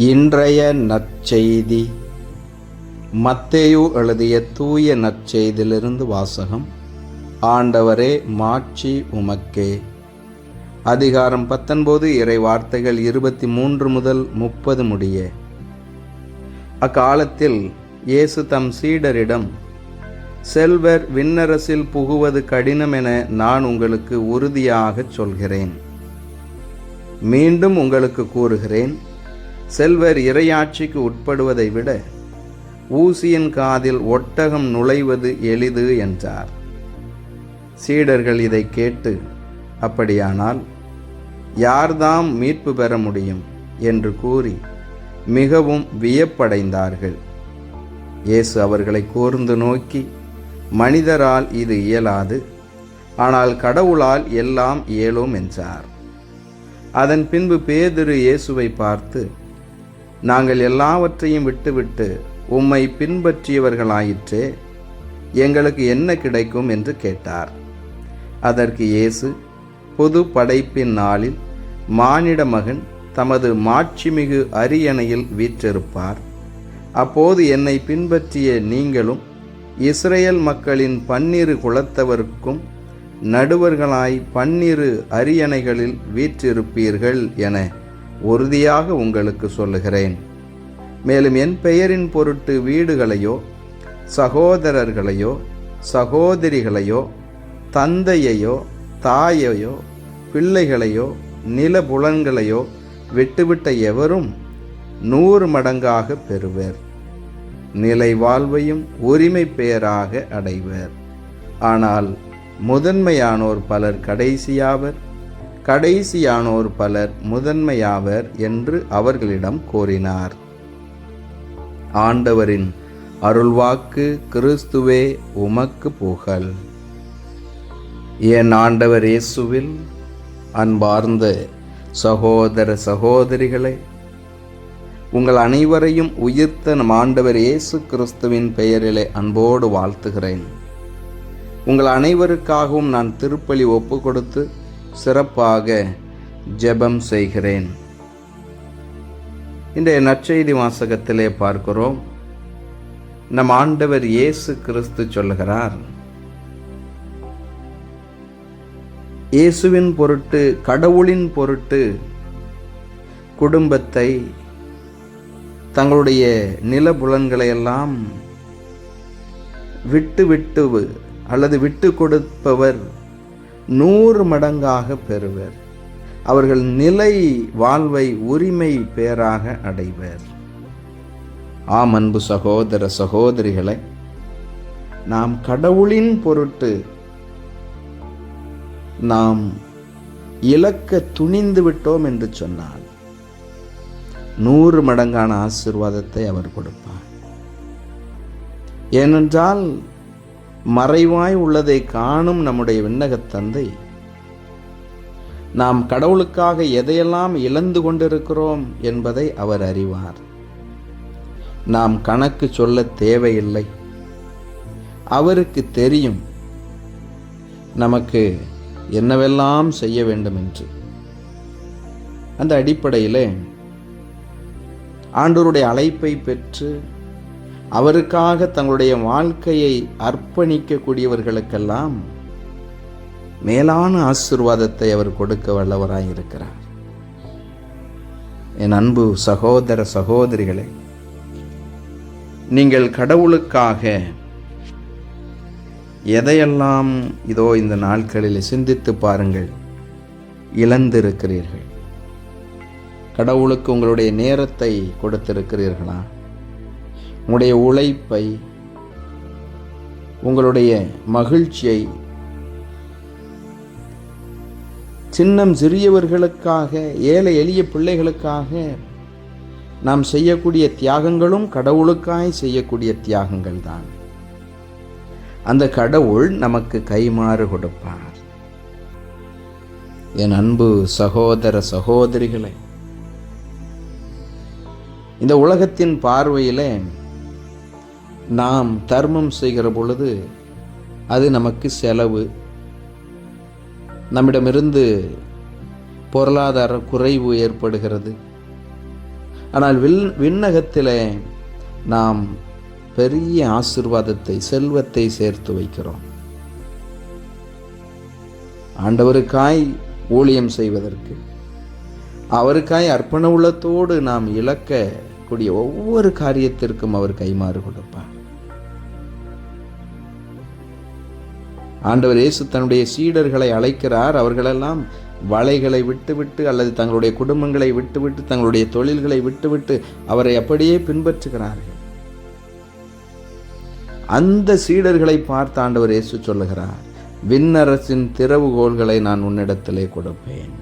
இன்றைய நற்செய்தி. மத்தேயு எழுதிய தூய நற்செய்தியிலிருந்து வாசகம் ஆண்டவரே மாட்சி உமக்கே. அதிகாரம் பத்தொன்பது இறை வார்த்தைகள் இருபத்தி மூன்று முதல் முப்பது முடிய. அக்காலத்தில் இயேசு தம் சீடரிடம் செல்வர் விண்ணரசில் புகுவது கடினம் என நான் உங்களுக்கு உறுதியாகச் சொல்கிறேன். மீண்டும் உங்களுக்கு கூறுகிறேன். செல்வர் இறையாட்சிக்கு உட்படுவதை விட ஊசியின் காதில் ஒட்டகம் நுழைவது எளிது என்றார். சீடர்கள் இதை கேட்டு அப்படியானால் யார்தாம் மீட்பு பெற முடியும்? என்று கூறி மிகவும் வியப்படைந்தார்கள். இயேசு அவர்களை கூர்ந்து நோக்கி மனிதரால் இது இயலாது ஆனால் கடவுளால் எல்லாம் இயலும் என்றார். அதன் பின்பு பேதிரு இயேசுவை பார்த்து நாங்கள் எல்லாவற்றையும் விட்டுவிட்டு உம்மை பின்பற்றியவர்களாயிற்றே எங்களுக்கு என்ன கிடைக்கும் என்று கேட்டார். அதற்கு இயேசு பொது படைப்பின் நாளில் மானிட மகன் தமது மாட்சிமிகு அரியணையில் வீற்றிருப்பார். அப்போது என்னை பின்பற்றிய நீங்களும் இஸ்ரேல் மக்களின் பன்னிரு குலத்தவருக்கும் நடுவர்களாய் பன்னிரு அரியணைகளில் வீற்றிருப்பீர்கள் என உறுதியாக உங்களுக்கு சொல்லுகிறேன். மேலும் என் பெயரின் பொருட்டு வீடுகளையோ சகோதரர்களையோ சகோதரிகளையோ தந்தையையோ தாயையோ பிள்ளைகளையோ நிலபுலன்களையோ விட்டுவிட்ட எவரும் நூறு மடங்காக பெறுவர். நிலை வாழ்வையும் உரிமை பெயராக அடைவர். ஆனால் முதன்மையானோர் பலர் கடைசியாவர். கடைசியானோர் பலர் முதன்மையாவர் என்று அவர்களிடம் கூறினார். ஆண்டவரின் அருள்வாக்கு கிறிஸ்துவே உமக்கு புகழ். என் ஆண்டவர் இயேசுவில் அன்பார்ந்த சகோதர சகோதரிகளே உங்கள் அனைவரையும் உயிர்த்த நம் ஆண்டவர் இயேசு கிறிஸ்துவின் பெயரிலே அன்போடு வாழ்த்துகிறேன். உங்கள் அனைவருக்காகவும் நான் திருப்பலி ஒப்பு கொடுத்து சிறப்பாக ஜெபம் செய்கிறேன். இன்றைய நற்செய்தி வாசகத்திலே பார்க்கிறோம். நம் ஆண்டவர் இயேசு கிறிஸ்து சொல்லுகிறார் இயேசுவின் பொருட்டு கடவுளின் பொருட்டு குடும்பத்தை தங்களுடைய நிலபுலன்களை எல்லாம் விட்டு விட்டு அல்லது விட்டு கொடுப்பவர் நூறு மடங்காக பெறுவர். அவர்கள் நிலை வாழ்வை உரிமை பேராக அடைவர். ஆம் அன்பு சகோதர சகோதரிகளை நாம் கடவுளின் பொருட்டு நாம் இலக்க துணிந்து விட்டோம் என்று சொன்னால் நூறு மடங்கான ஆசிர்வாதத்தை அவர் கொடுப்பார். ஏனென்றால் மறைவாய் உள்ளதை காணும் நம்முடைய விண்ணகத் தந்தை. நாம் கடவுளுக்காக எதையெல்லாம் இழந்து கொண்டிருக்கிறோம் என்பதை அவர் அறிவார். நாம் கணக்கு சொல்ல தேவையில்லை. அவருக்கு தெரியும் நமக்கு என்னவெல்லாம் செய்ய வேண்டும் என்று அந்த அடிப்படையில் ஆண்டோருடைய அழைப்பை பெற்று அவருக்காக தங்களுடைய வாழ்க்கையை அர்ப்பணிக்கக்கூடியவர்களுக்கெல்லாம் மேலான ஆசிர்வாதத்தை அவர் கொடுக்க வல்லவராயிருக்கிறார் என் அன்பு சகோதர சகோதரிகளே நீங்கள் கடவுளுக்காக எதையெல்லாம் இதோ இந்த நாட்களில் சிந்தித்து பாருங்கள் இழந்திருக்கிறீர்கள். கடவுளுக்கு உங்களுடைய நேரத்தை கொடுத்திருக்கிறீர்களா? உங்களுடைய உழைப்பை உங்களுடைய மகிழ்ச்சியை சின்னம் சிறியவர்களுக்காக ஏழை எளிய பிள்ளைகளுக்காக நாம் செய்யக்கூடிய தியாகங்களும் கடவுளுக்காய் செய்யக்கூடிய தியாகங்கள் தான் அந்த கடவுள் நமக்கு கைமாறு கொடுப்பார். என் அன்பு சகோதர சகோதரிகளே இந்த உலகத்தின் பார்வையிலே நாம் தர்மம் செய்கிற பொழுது அது நமக்கு செலவு. நம்மிடமிருந்து பொருளாதார குறைவு ஏற்படுகிறது. ஆனால் வில் விண்ணகத்தில் நாம் பெரிய ஆசிர்வாதத்தை செல்வத்தை சேர்த்து வைக்கிறோம். ஆண்டவருக்காய் ஊழியம் செய்வதற்கு அவருக்காய் அர்ப்பண உள்ளத்தோடு நாம் இழக்கக்கூடிய ஒவ்வொரு காரியத்திற்கும் அவர் கைமாறு கொடுப்பார். ஆண்டவர் இயேசு தன்னுடைய சீடர்களை அழைக்கிறார். அவர்களெல்லாம் வலைகளை விட்டுவிட்டு அல்லது தங்களுடைய குடும்பங்களை விட்டுவிட்டு தங்களுடைய தொழில்களை விட்டுவிட்டு அவரை அப்படியே பின்பற்றுகிறார்கள். அந்த சீடர்களை பார்த்து ஆண்டவர் இயேசு சொல்லுகிறார் விண்ணரசின் திறவுகோள்களை நான் உன்னிடத்திலே கொடுப்பேன்.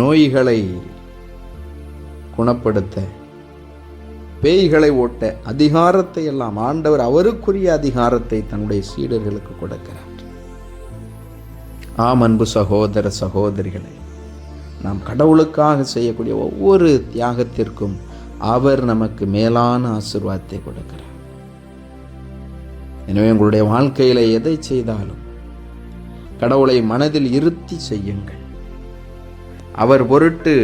நோய்களை குணப்படுத்த பேய்களை ஓட்ட அதிகாரத்தை எல்லாம் ஆண்டவர் அவருக்குரிய அதிகாரத்தை தன்னுடைய சீடர்களுக்கு கொடுக்கிறார். ஆம் அன்பு சகோதர சகோதரிகளை நாம் கடவுளுக்காக செய்யக்கூடிய ஒவ்வொரு தியாகத்திற்கும் அவர் நமக்கு மேலான ஆசிர்வாதத்தை கொடுக்கிறார். எனவே உங்களுடைய வாழ்க்கையில் எதை செய்தாலும் கடவுளை மனதில் இருத்தி செய்யுங்கள். அவர் பொருட்டு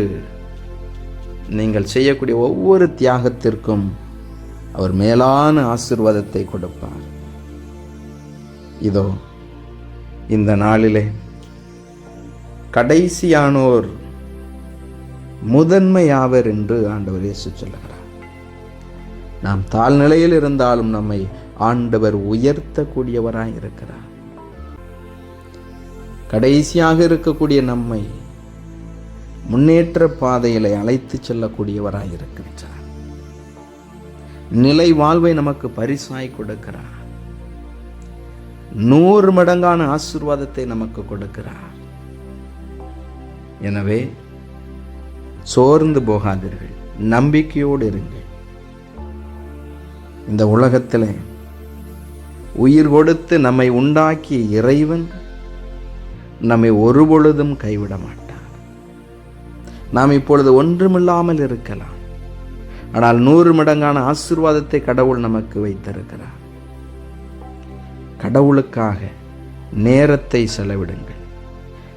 நீங்கள் செய்யக்கூடிய ஒவ்வொரு தியாகத்திற்கும் அவர் மேலான ஆசிர்வாதத்தை கொடுப்பார். இதோ இந்த நாளிலே கடைசியானோர் முதன்மையாவர் என்று ஆண்டவர் இயேசு சொல்லுகிறார். நாம் தாழ்நிலையில் இருந்தாலும் நம்மை ஆண்டவர் உயர்த்தக்கூடியவராய் இருக்கிறார். கடைசியாக இருக்கக்கூடிய நம்மை முன்னேற்ற பாதையில் அழைத்து செல்லக்கூடியவராக இருக்கின்றார் நிலை வாழ்வை நமக்கு பரிசாய் கொடுக்கிறார். நூறு மடங்கான ஆசிர்வாதத்தை நமக்கு கொடுக்கிறார். எனவே சோர்ந்து போகாதீர்கள். நம்பிக்கையோடு இருங்கள். இந்த உலகத்தில் உயிர் கொடுத்து நம்மை உண்டாக்கிய இறைவன் நம்மை ஒருபொழுதும் கைவிட மாட்டான். நாம் இப்பொழுது ஒன்றுமில்லாமல் இருக்கலாம். ஆனால் நூறு மடங்கான ஆசிர்வாதத்தை கடவுள் நமக்கு வைத்திருக்கிறார். கடவுளுக்காக நேரத்தை செலவிடுங்கள்.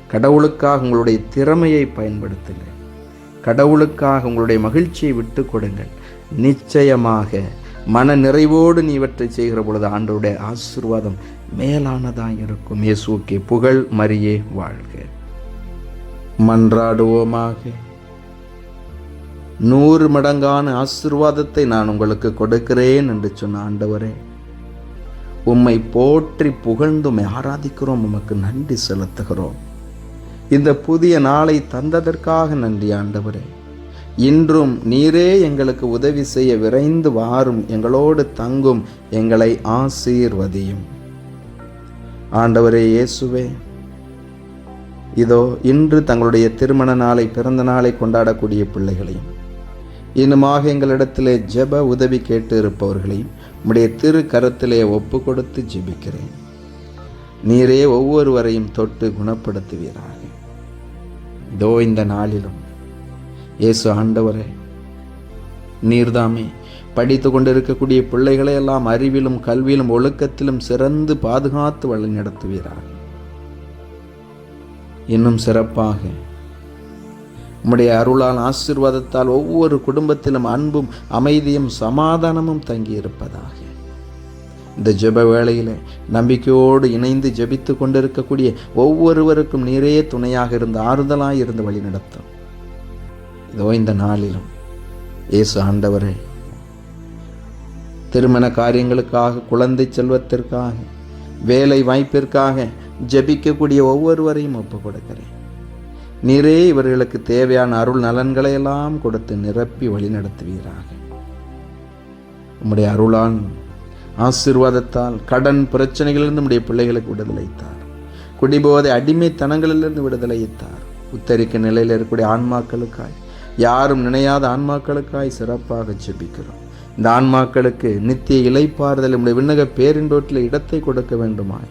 கடவுளுக்காக உங்களுடைய திறமையை பயன்படுத்துங்கள். கடவுளுக்காக உங்களுடைய மகிழ்ச்சியை விட்டு கொடுங்கள். நிச்சயமாக மன நிறைவோடு நீ இவற்றை செய்கிற பொழுது ஆண்டவருடைய ஆசிர்வாதம் மேலானதாக இருக்கும். இயேசுக்கே புகழ் மரியே வாழ்க. மன்றாடுவோமாக. நூறு மடங்கான ஆசிர்வாதத்தை நான் உங்களுக்கு கொடுக்கிறேன் என்று சொன்ன ஆண்டவரே உம்மை போற்றி புகழ்ந்து உம்மை ஆராதிக்கிறோம் உமக்கு நன்றி செலுத்துகிறோம். இந்த புதிய நாளை தந்ததற்காக நன்றி ஆண்டவரே. இன்றும் நீரே எங்களுக்கு உதவி செய்ய விரைந்து வாரும் எங்களோடு தங்கும் எங்களை ஆசீர்வதியும். ஆண்டவரே இயேசுவே இதோ இன்று தங்களுடைய திருமண நாளை பிறந்த நாளை கொண்டாடக்கூடிய பிள்ளைகளையும் இன்னுமாக எங்களிடத்திலே ஜெப உதவி கேட்டு இருப்பவர்களையும் உம்முடைய திரு கரத்திலே ஒப்பு கொடுத்து ஜெபிக்கிறேன். நீரே ஒவ்வொருவரையும் தொட்டு குணப்படுத்துவீராக. இதோ இந்த நாளிலும் இயேசு ஆண்டவரே நீர்தாமே படித்து கொண்டிருக்கக்கூடிய பிள்ளைகளை எல்லாம் அறிவிலும் கல்வியிலும் ஒழுக்கத்திலும் சிறந்து பாதுகாத்து வழிநடத்துவீராக. இன்னும் சிறப்பாக. உம்முடைய அருளால் ஆசீர்வாதத்தால் ஒவ்வொரு குடும்பத்திலும் அன்பும் அமைதியும் சமாதானமும் தங்கியிருப்பதாக. இந்த ஜெப வேளையில் நம்பிக்கையோடு இணைந்து ஜெபித்து கொண்டிருக்கக்கூடிய ஒவ்வொருவருக்கும் நிறைய துணையாக இருந்து ஆறுதலாக இருந்து வழி நடத்தும். இதோ இந்த நாளிலும் இயேசு ஆண்டவரே திருமண காரியங்களுக்காக குழந்தை செல்வத்திற்காக வேலை வாய்ப்பிற்காக ஜெபிக்கக்கூடிய ஒவ்வொருவரையும் ஒப்பு கொடுக்கிறேன். நீரே இவர்களுக்கு தேவையான அருள் நலன்களை எல்லாம் கொடுத்து நிரப்பி வழிநடத்துவீராக. உம்முடைய அருளான் ஆசீர்வாதத்தால் கடன் பிரச்சனைகளிலிருந்து நம்முடைய பிள்ளைகளுக்கு விடுதலைத்தார் குடிபோதை அடிமைத்தனங்களிலிருந்து விடுதலைத்தார் உத்தரிக்க நிலையில் இருக்கக்கூடிய ஆன்மாக்களுக்காய் யாரும் நினையாத ஆன்மாக்களுக்காய் சிறப்பாக ஜெபிக்கிறோம். இந்த ஆன்மாக்களுக்கு நித்திய இலைப்பாறுதல் நம்முடைய விண்ணக பேரின்றோட்டில் இடத்தை கொடுக்க வேண்டுமாய்.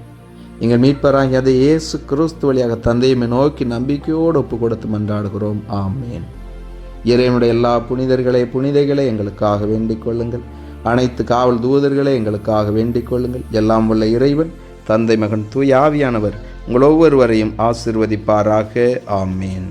எங்கள் மீட்பராகி அதை இயேசு கிறிஸ்து வழியாக தந்தையுமே நோக்கி நம்பிக்கையோடு ஒப்பு கொடுத்து மன்றாடுகிறோம் ஆமேன். இறைவனுடைய எல்லா புனிதர்களே புனிதைகளை எங்களுக்காக வேண்டிக் கொள்ளுங்கள். அனைத்து காவல் தூதர்களே எங்களுக்காக வேண்டிக் கொள்ளுங்கள். எல்லாம் உள்ள இறைவன் தந்தை மகன் தூய் ஆவியானவர் உங்கள் ஒவ்வொருவரையும் ஆசிர்வதிப்பாராக. ஆமேன்.